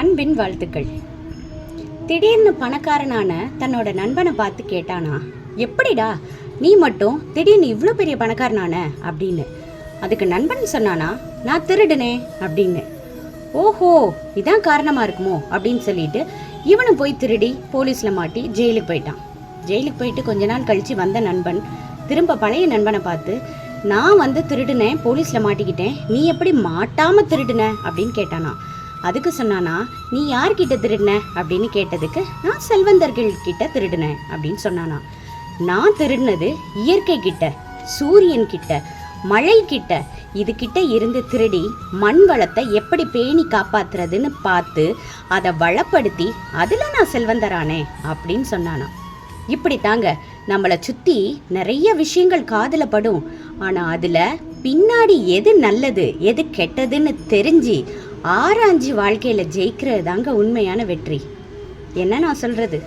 அன்பின் வாழ்த்துக்கள். திடீர்னு பணக்காரனான தன்னோட நண்பனை பார்த்து கேட்டானா எப்படிடா நீ மட்டும் திடீர்னு இவ்வளோ பெரிய பணக்காரனான? அப்படின்னு. அதுக்கு நண்பன் சொன்னானா நான் திருடுனே அப்படின்னு. ஓஹோ இதான் காரணமா இருக்குமோ? அப்படின்னு சொல்லிட்டு இவனை போய் திருடி போலீஸ்ல மாட்டி ஜெயிலுக்கு போயிட்டான். ஜெயிலுக்கு போயிட்டு கொஞ்ச நாள் கழிச்சு வந்த நண்பன் திரும்ப பழைய நண்பனை பார்த்து நான் வந்து திருடுனேன் போலீஸ்ல மாட்டிக்கிட்டேன் நீ எப்படி மாட்டாம திருடுன? அப்படின்னு கேட்டானா. அதுக்கு சொன்னானா நீ யார்கிட்ட திருடின? அப்படின்னு கேட்டதுக்கு நான் செல்வந்தர்கள் கிட்ட திருடினேன் அப்படின்னு சொன்னானா. நான் திருடினது இயற்கை கிட்ட சூரியன் கிட்ட மழை கிட்ட இதுகிட்ட இருந்து திருடி மண் வளத்தை எப்படி பேணி காப்பாத்துறதுன்னு பார்த்து அதை வளப்படுத்தி அதில் நான் செல்வந்தரானே அப்படின்னு சொன்னானா. இப்படி தாங்க நம்மளை சுற்றி நிறைய விஷயங்கள் காதில் படும் ஆனால் அதில் பின்னாடி எது நல்லது எது கெட்டதுன்னு தெரிஞ்சு ஆராய்ஞ்சு வாழ்க்கையில் ஜெயிக்கிறது தாங்க உண்மையான வெற்றி. என்ன நான் சொல்கிறது